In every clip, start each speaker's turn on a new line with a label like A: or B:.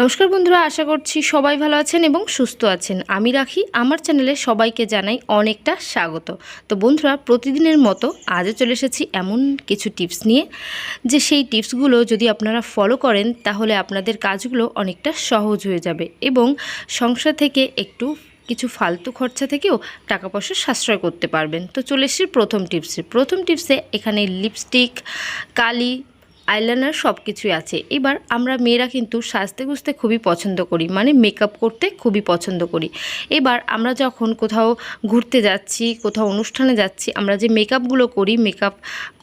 A: নমস্কার বন্ধুরা, আশা করছি সবাই ভালো আছেন এবং সুস্থ আছেন। আমি রাখি, আমার চ্যানেলে সবাইকে জানাই অনেকটা স্বাগত। তো বন্ধুরা, প্রতিদিনের মতো আজও চলে এসেছি এমন কিছু টিপস নিয়ে, যে সেই টিপসগুলো যদি আপনারা ফলো করেন, তাহলে আপনাদের কাজগুলো অনেকটা সহজ হয়ে যাবে এবং সংসার থেকে একটু কিছু ফালতু খরচা থেকেও টাকা পয়সা সাশ্রয় করতে পারবেন। তো চলে এসেছি প্রথম টিপসে। প্রথম টিপসে এখানে লিপস্টিক, কালি আইলাইনার সব কিছুই আছে। এবার আমরা মেয়েরা কিন্তু সাজতে গুজতে খুবই পছন্দ করি মানে মেকআপ করতে খুবই পছন্দ করি। এবার আমরা যখন কোথাও ঘুরতে যাচ্ছি, কোথাও অনুষ্ঠানে যাচ্ছি, আমরা যে মেকআপগুলো করি মেকআপ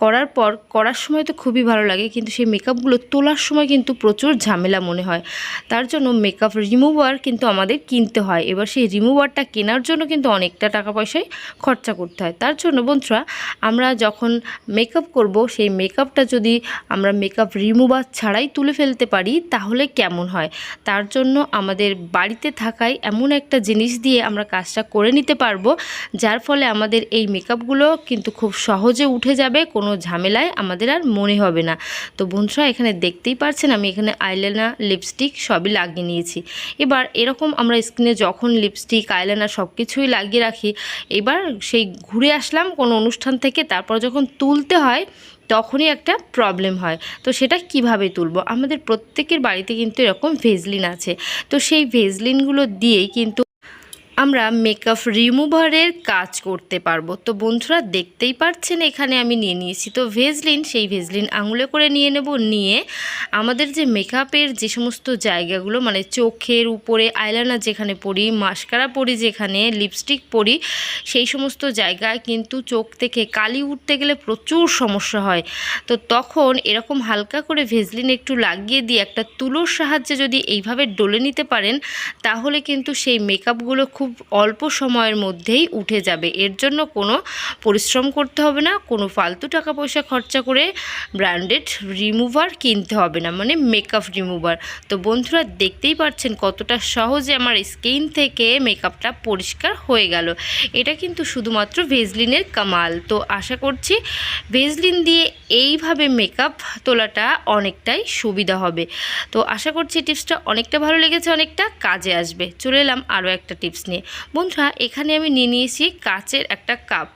A: করার পর, করার সময় তো খুবই ভালো লাগে, কিন্তু সেই মেকআপগুলো তোলার সময় কিন্তু প্রচুর ঝামেলা মনে হয়। তার জন্য মেকআপ রিমুভার কিন্তু আমাদের কিনতে হয়। এবার সেই রিমুভারটা কেনার জন্য কিন্তু অনেকটা টাকা পয়সায় খরচা করতে হয়। তার জন্য বন্ধুরা, আমরা যখন মেকআপ করব, সেই মেকআপটা যদি আমরা মেকআপ রিমুভার ছাড়াই তুলে ফেলতে পারি, তাহলে কেমন হয়? তার জন্য আমাদের বাড়িতে থাকায় এমন একটা জিনিস দিয়ে আমরা কাজটা করে নিতে পারব, যার ফলে আমাদের এই মেকআপগুলো কিন্তু খুব সহজে উঠে যাবে, কোনো ঝামেলায় আমাদের আর মনে হবে না। তো বন্ধুরা, এখানে দেখতেই পারছেন আমি এখানে আইলাইনার লিপস্টিক সবই লাগিয়ে নিয়েছি। এবার এরকম আমরা স্কিনে যখন লিপস্টিক আইলাইনার সব কিছুই লাগিয়ে রাখি, এবার সেই ঘুরে আসলাম কোনো অনুষ্ঠান থেকে, তারপর যখন তুলতে হয় তখনই একটা প্রবলেম হয়। তো সেটা কীভাবে তুলবো? আমাদের প্রত্যেকের বাড়িতে কিন্তু এরকম ভেজলিন আছে। তো সেই ভেজলিনগুলো দিয়েই কিন্তু আমরা মেকআপ রিমুভারের কাজ করতে পারব। তো বন্ধুরা, দেখতেই পাচ্ছেন এখানে আমি নিয়ে নিয়েছি। তো ভেজলিন, সেই ভেজলিন আঙুলে করে নিয়ে নেব। নিয়ে আমাদের যে মেকআপের যে সমস্ত জায়গাগুলো মানে চোখের উপরে আইলাইনার যেখানে পরি মাস্কারা পরি, যেখানে লিপস্টিক পরি, সেই সমস্ত জায়গায় কিন্তু চোখ থেকে কালি উঠতে গেলে প্রচুর সমস্যা হয়। তো তখন এরকম হালকা করে ভেজলিন একটু লাগিয়ে দিয়ে, একটা তুলোর সাহায্যে যদি এইভাবে ডলে নিতে পারেন, তাহলে কিন্তু সেই মেকআপগুলো খুব অল্প সময়ের মধ্যেই উঠে যাবে। এর জন্য কোনো পরিশ্রম করতে হবে না, কোনো ফালতু টাকা পয়সা খরচা করে ব্র্যান্ডেড রিমুভার কিনতে হবে না মানে মেকআপ রিমুভার। তো বন্ধুরা, দেখতেই পাচ্ছেন কতটা সহজে আমার স্কিন থেকে মেকআপটা পরিষ্কার হয়ে গেল। এটা কিন্তু শুধুমাত্র ভেজলিনের কামাল। তো আশা করছি ভেজলিন দিয়ে এইভাবে মেকআপ তোলাটা অনেকটাই সুবিধা হবে। তো আশা করছি টিপসটা অনেকটা ভালো লেগেছে, অনেকটা কাজে আসবে। চলে এলাম আরও একটা টিপস নিয়ে। বন্ধুরা, এখানে আমি নিয়ে নিয়েছি কাচের একটা কাপ।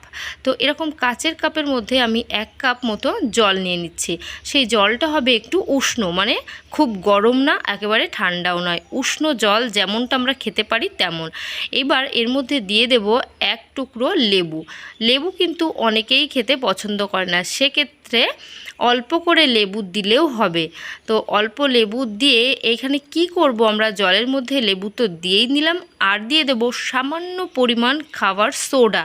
A: তো এরকম কাচের কাপের মধ্যে আমি এক কাপ মতো জল নিয়ে নিচ্ছি। সেই জলটা হবে একটু উষ্ণ মানে খুব গরম না, একেবারে ঠান্ডাও নয়। উষ্ণ জল যেমনটা আমরা খেতে পারি তেমন। এবার এর মধ্যে দিয়ে দেব এক টুকরো লেবু। লেবু কিন্তু অনেকেই খেতে পছন্দ করে না। সেক্ষেত্রে অল্প করে লেবু দিলেও হবে। তো অল্প লেবু দিয়ে এখানে কি করব আমরা? জলের মধ্যে লেবু তো দিয়েই নিলাম। আর দিয়ে দেব সামান্য পরিমাণ খাবার সোডা।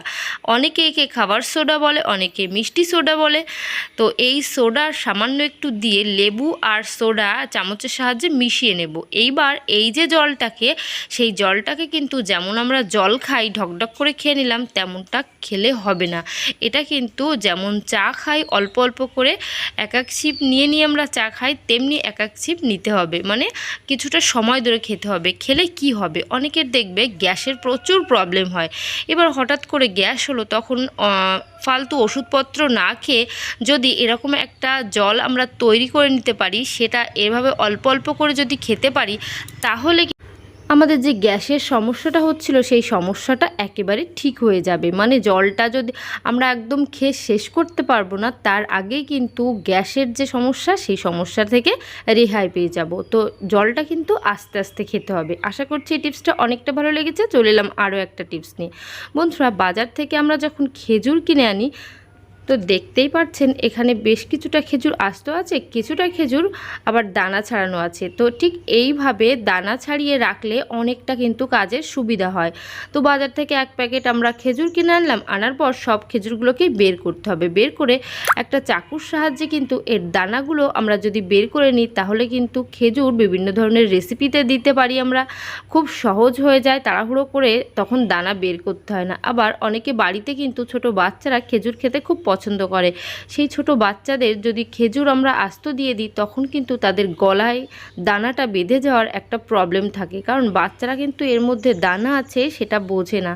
A: অনেকে একে খাবার সোডা বলে, অনেকে মিষ্টি সোডা বলে। তো এই সোডা সামান্য একটু দিয়ে লেবু আর সোডা চামচের সাহায্যে মিশিয়ে নেব। এইবার এই যে জলটাকে, সেই জলটাকে কিন্তু যেমন আমরা জল খাই, ঢকঢক করে খেয়ে নিলাম, তেমনটা খেলে হবে না। এটা কিন্তু যেমন চা খাই, অল্প অল্প করে এক এক ছিপ নিয়ে নিয়ে আমরা চা খাই, তেমনি এক এক ছিপ নিতে হবে। মানে কিছুটা সময় ধরে খেতে হবে। খেলে কি হবে? অনেকের দেখবে গ্যাসের প্রচুর প্রবলেম হয়। এবার হঠাৎ করে গ্যাস হলো তখন ফালতু ওষুধপত্র না খেয়ে যদি এরকম একটা জল আমরা তৈরি করে নিতে পারি, সেটা এভাবে অল্প অল্প করে যদি খেতে পারি, তাহলে আমাদের যে গ্যাসের সমস্যাটা হচ্ছিল, সেই সমস্যাটা একেবারে ঠিক হয়ে যাবে। মানে জলটা যদি আমরা একদম খেয়ে শেষ করতে পারব না, তার আগেই কিন্তু গ্যাসের যে সমস্যা, সেই সমস্যা থেকে রেহাই পেয়ে যাব। তো জলটা কিন্তু আস্তে আস্তে খেতে হবে। আশা করছি এই টিপসটা অনেকটা ভালো লেগেছে। চলে এলাম আরও একটা টিপস নিয়ে। বন্ধুরা, বাজার থেকে আমরা যখন খেজুর কিনে আনি তো দেখতেই পাচ্ছেন, এখানে বেশ কিছুটা খেজুর আস্ত আছে, কিছুটা খেজুর আবার দানা ছাড়ানো আছে। তো ঠিক এইভাবে দানা ছাড়িয়ে রাখলে অনেকটা কিন্তু কাজের সুবিধা হয়। তো বাজার থেকে এক প্যাকেট আমরা খেজুর কিনে আনলাম, আনার পর সব খেজুরগুলোকেই বের করতে হবে। বের করে একটা চাকুর সাহায্যে কিন্তু এর দানাগুলো আমরা যদি বের করে নিই, তাহলে কিন্তু খেজুর বিভিন্ন ধরনের রেসিপিতে দিতে পারি আমরা। খুব সহজ হয়ে যায়, তাড়াহুড়ো করে তখন দানা বের করতে হয় না। আবার অনেকে বাড়িতে কিন্তু ছোট বাচ্চারা খেজুর খেতে খুব পছন্দ করে। সেই ছোট বাচ্চাদের যদি খেজুর আমরা আস্ত দিয়ে দিই, তখন কিন্তু তাদের গলায় দানাটা বেঁধে যাওয়ার একটা প্রবলেম থাকে। কারণ বাচ্চারা কিন্তু এর মধ্যে দানা আছে, সেটা বোঝে না।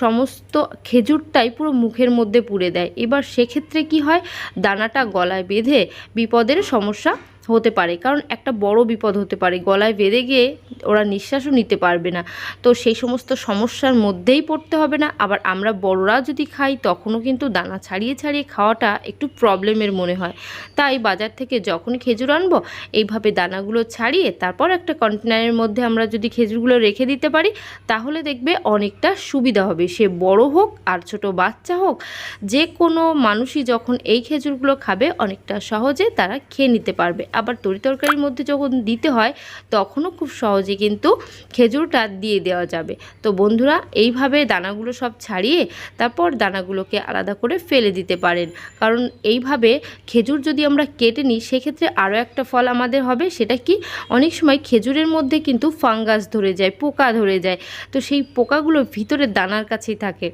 A: সমস্ত খেজুরটাই পুরো মুখের মধ্যে পুড়ে দেয়। এবার সেক্ষেত্রে কি হয়? দানাটা গলায় বেঁধে বিপদের সমস্যা হতে পারে। কারণ একটা বড় বিপদ হতে পারে। গলায় বেঁধে গিয়ে ওরা নিঃশ্বাসও নিতে পারবে না। তো সেই সমস্ত সমস্যার মধ্যেই পড়তে হবে না। আবার আমরা বড়রা যদি খাই, তখনও কিন্তু দানা ছাড়িয়ে ছাড়িয়ে খাওয়াটা একটু প্রবলেমের মনে হয়। তাই বাজার থেকে যখন খেজুর আনব, এইভাবে দানাগুলো ছাড়িয়ে তারপর একটা কন্টেনারের মধ্যে আমরা যদি খেজুরগুলো রেখে দিতে পারি, তাহলে দেখবে অনেকটা সুবিধা হবে। সে বড় হোক আর ছোট বাচ্চা হোক, যে কোনো মানুষই যখন এই খেজুরগুলো খাবে, অনেকটা সহজে তারা খেয়ে নিতে পারবে। আবার তরি তরকারির মধ্যে যখন দিতে হয়, তখনও খুব সহজে কিন্তু খেজুরটা দিয়ে দেওয়া যাবে। তো বন্ধুরা, এইভাবে দানাগুলো সব ছাড়িয়ে তারপর দানাগুলোকে আলাদা করে ফেলে দিতে পারেন। কারণ এইভাবে খেজুর যদি আমরা কেটে নিই, সেক্ষেত্রে আরও একটা ফল আমাদের হবে, সেটা কি? অনেক সময় খেজুরের মধ্যে কিন্তু ফাঙ্গাস ধরে যায়, পোকা ধরে যায়। তো সেই পোকাগুলো ভিতরে দানার কাছেই থাকে।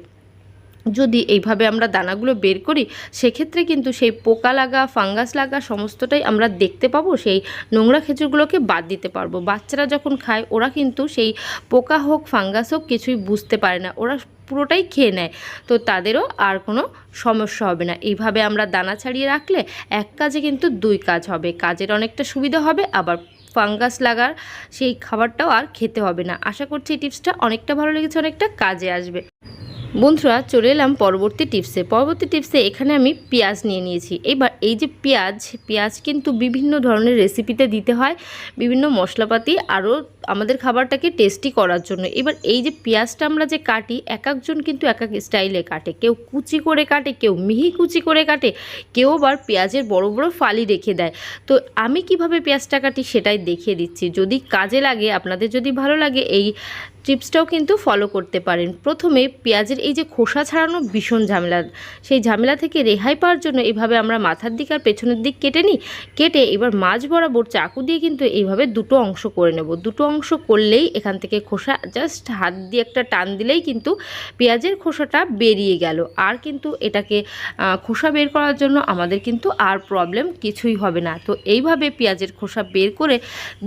A: যদি এইভাবে আমরা দানাগুলো বের করি, সেক্ষেত্রে কিন্তু সেই পোকা লাগা, ফাঙ্গাস লাগা সমস্তটাই আমরা দেখতে পাবো, সেই নোংরা খেজুরগুলোকে বাদ দিতে পারব। বাচ্চারা যখন খায়, ওরা কিন্তু সেই পোকা হোক, ফাঙ্গাস হোক কিছুই বুঝতে পারে না। ওরা পুরোটাই খেয়ে নেয়। তো তাদেরও আর কোনো সমস্যা হবে না। এইভাবে আমরা দানা ছাড়িয়ে রাখলে এক কাজে কিন্তু দুই কাজ হবে। কাজের অনেকটা সুবিধা হবে, আবার ফাঙ্গাস লাগার সেই খাবারটাও আর খেতে হবে না। আশা করছি এই টিপসটা অনেকটা ভালো লেগেছে, অনেকটা কাজে আসবে। বন্ধুরা, চলে এলাম পরবর্তী টিপসে পরবর্তী টিপসে এখানে আমি পেঁয়াজ নিয়ে নিয়েছি। এবার এই যে পেঁয়াজ পেঁয়াজ কিন্তু বিভিন্ন ধরনের রেসিপিতে দিতে হয়, বিভিন্ন মশলাপাতি আরও আমাদের খাবারটাকে টেস্টি করার জন্য। এবার এই যে পেঁয়াজটা আমরা যে কাটি, এক একজন কিন্তু এক এক স্টাইলে কাটে। কেউ কুচি করে কাটে, কেউ মিহি কুচি করে কাটে, কেউ আবার পেঁয়াজের বড় বড় ফালি রেখে দেয়। তো আমি কীভাবে পেঁয়াজটা কাটি সেটাই দেখিয়ে দিচ্ছি। যদি কাজে লাগে, আপনাদের যদি ভালো লাগে, এই টিপসটাও কিন্তু ফলো করতে পারেন। প্রথমে পেঁয়াজের এই যে খোসা ছাড়ানো ভীষণ ঝামেলা, সেই ঝামেলা থেকে রেহাই পাওয়ার জন্য এভাবে আমরা মাথার দিক আর পেছনের দিক কেটে নিই, কেটে এবার মাছ বরাবর চাকু দিয়ে কিন্তু এইভাবে দুটো অংশ করে নেব। দুটো অংশ করলেই এখান থেকে খোসা জাস্ট হাত দিয়ে একটা টান দিলেই কিন্তু পেঁয়াজের খোসাটা বেরিয়ে গেল। আর কিন্তু এটাকে খোসা বের করার জন্য আমাদের কিন্তু আর প্রবলেম কিছুই হবে না। তো এইভাবে পেঁয়াজের খোসা বের করে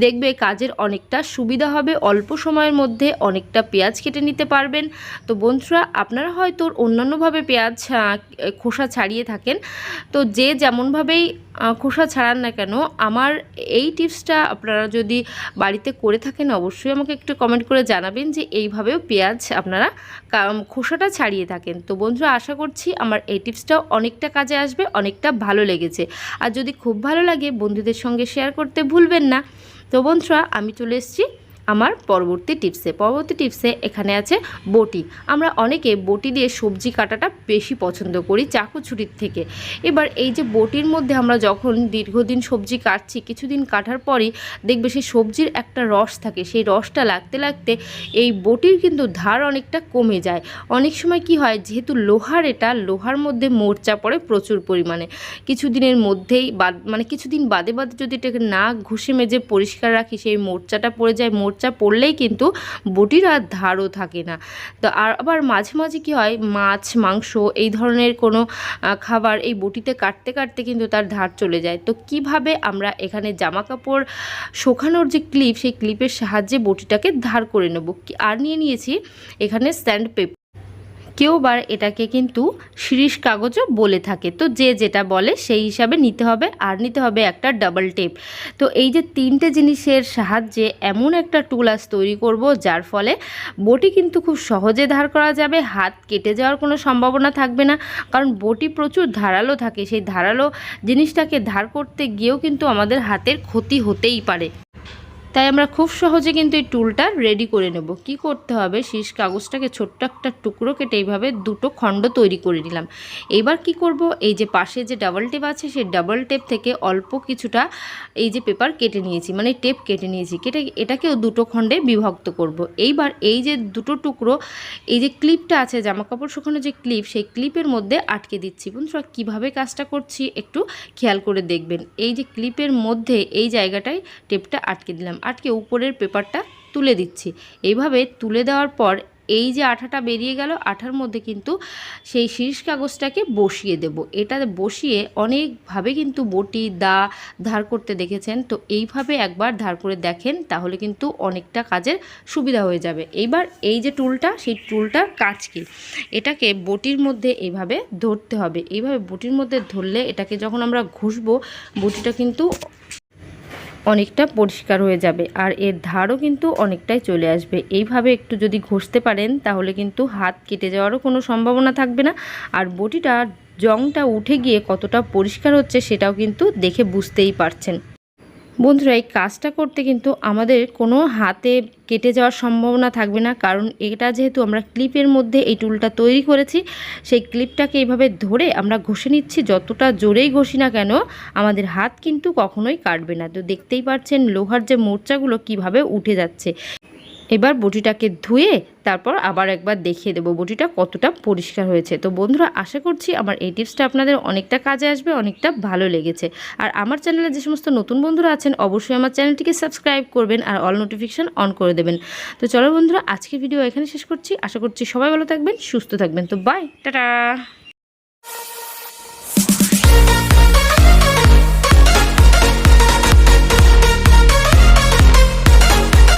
A: দেখবে কাজের অনেকটা সুবিধা হবে। অল্প সময়ের মধ্যে অনেকটা পেঁয়াজ কেটে নিতে পারবেন। তো বন্ধুরা, আপনারা হয়তো অন্যান্যভাবে পেঁয়াজ খোসা ছাড়িয়ে থাকেন। তো যে যেমনভাবেই খোসা ছাড়ান না কেন, আমার এই টিপসটা আপনারা যদি বাড়িতে করে থাকেন, অবশ্যই আমাকে একটু কমেন্ট করে জানাবেন যে এইভাবেও পেঁয়াজ আপনারা খোসাটা ছাড়িয়ে থাকেন। তো বন্ধুরা, আশা করছি আমার এই টিপসটাও অনেকটা কাজে আসবে, অনেকটা ভালো লেগেছে। আর যদি খুব ভালো লাগে, বন্ধুদের সঙ্গে শেয়ার করতে ভুলবেন না। তো বন্ধুরা, আমি চলে এসেছি আমার পরবর্তী টিপসে। পরবর্তী টিপসে এখানে আছে বটি। আমরা অনেকে বটি দিয়ে সবজি কাটাটা বেশি পছন্দ করি চাকু ছুরির থেকে। এবার এই যে বটির মধ্যে আমরা যখন দীর্ঘদিন সবজি কাটছি, কিছুদিন কাটার পরই দেখবে সেই সবজির একটা রস থাকে। সেই রসটা লাগতে লাগতে এই বটির কিন্তু ধার অনেকটা কমে যায়। অনেক সময় কি হয়, যেহেতু লোহার এটা, লোহার মধ্যে মোর্চা পড়ে প্রচুর পরিমাণে। কিছুদিনের মধ্যেই বাদ মানে কিছুদিন বাদে বাদে যদি এটাকে না ঘুষে মেজে পরিষ্কার রাখি, সেই মোর্চাটা পড়ে যায়, মোর্চা মোর্চা পড়লেই কিন্তু বটির আর ধারও থাকে না। তো আর আবার মাঝে মাঝে কি হয়, মাছ, মাংস এই ধরনের কোনো খাবার এই বটিতে কাটতে কাটতে কিন্তু তার ধার চলে যায়। তো কীভাবে আমরা এখানে জামা কাপড় শোখানোর যে ক্লিপ, সেই ক্লিপের সাহায্যে বটিটাকে ধার করে নেব? আর নিয়ে নিয়েছি এখানে স্ট্যান্ড পেপার কেউ বার এটাকে কিন্তু শিরিষ কাগজও বলে থাকে। তো যে যেটা বলে সেই হিসাবে নিতে হবে, আর নিতে হবে একটা ডাবল টেপ তো এই যে তিনটে জিনিসের সাহায্যে এমন একটা টুল আস তৈরি করব, যার ফলে বটি কিন্তু খুব সহজে ধার করা যাবে, হাত কেটে যাওয়ার কোনো সম্ভাবনা থাকবে না, কারণ বটি প্রচুর ধারালো থাকে। সেই ধারালো জিনিসটাকে ধার করতে গিয়েও কিন্তু আমাদের হাতের ক্ষতি হতেই পারে। তাই আমরা খুব সহজে কিন্তু এই টুলটা রেডি করে নেব। কি করতে হবে? শীষ কাগজটাকে ছোট্ট একটা টুকরো কেটে এইভাবে দুটো খণ্ড তৈরি করে নিলাম। এবার কি করব? এই যে পাশে যে ডাবল টেপ আছে, সেই ডাবল টেপ থেকে অল্প কিছুটা এই যে পেপার কেটে নিয়েছি মানে টেপ কেটে নিয়েছি, কেটে এটাকেও দুটো খণ্ডে বিভক্ত করব। এইবার এই যে দুটো টুকরো, এই যে ক্লিপটা আছে জামা কাপড় শুকানো যে ক্লিপ সেই ক্লিপের মধ্যে আটকে দিচ্ছি। বন্ধুরা, কীভাবে কাজটা করছি একটু খেয়াল করে দেখবেন। এই যে ক্লিপের মধ্যে এই জায়গাটায় টেপটা আটকে দিলাম। আটকে উপরের পেপারটা তুলে দিচ্ছি। এইভাবে তুলে দেওয়ার পর এই যে আঠাটা বেরিয়ে গেল, আঠার মধ্যে কিন্তু সেই শীর্ষ কাগজটাকে বসিয়ে দেব। এটা বসিয়ে অনেকভাবে কিন্তু বটি, দা ধার করতে দেখেছেন। তো এইভাবে একবার ধার করে দেখেন, তাহলে কিন্তু অনেকটা কাজের সুবিধা হয়ে যাবে। এইবার এই যে টুলটা, সেই টুলটার কাজ কি? এটাকে বটির মধ্যে এইভাবে ধরতে হবে। এইভাবে বটির মধ্যে ধরলে এটাকে যখন আমরা ঘষবো, বটিটা কিন্তু অনেকটা পরিষ্কার হয়ে যাবে আর এর ধারও কিন্তু অনেকটাই চলে আসবে। এইভাবে একটু যদি ঘষতে পারেন, তাহলে কিন্তু হাত কেটে যাওয়ারও কোনো সম্ভাবনা থাকবে না। আর বটিটা জংটা উঠে গিয়ে কতটা পরিষ্কার হচ্ছে, সেটাও কিন্তু দেখে বুঝতেই পারছেন। বন্ধুরা, এই কাজটা করতে কিন্তু আমাদের কোনো হাতে কেটে যাওয়ার সম্ভাবনা থাকবে না। কারণ এটা যেহেতু আমরা ক্লিপের মধ্যে এই টুলটা তৈরি করেছি, সেই ক্লিপটাকে এইভাবে ধরে আমরা ঘষে নিচ্ছি। যতটা জোরেই ঘষি না কেন, আমাদের হাত কিন্তু কখনোই কাটবে না। তো দেখতেই পাচ্ছেন, লোহার যে মোর্চাগুলো কীভাবে উঠে যাচ্ছে। এবার বটিটাকে ধুয়ে তারপর আবার একবার দেখিয়ে দেবো বটিটা কতটা পরিষ্কার হয়েছে। তো বন্ধুরা, আশা করছি আমার এই টিপসটা আপনাদের অনেকটা কাজে আসবে, অনেকটা ভালো লেগেছে। আর আমার চ্যানেলে যে সমস্ত নতুন বন্ধুরা আছেন, অবশ্যই আমার চ্যানেলটিকে সাবস্ক্রাইব করবেন আর অল নোটিফিকেশান অন করে দেবেন। তো চলো বন্ধুরা, আজকের ভিডিও এখানে শেষ করছি। আশা করছি সবাই ভালো থাকবেন, সুস্থ থাকবেন। তো বাই টাটা!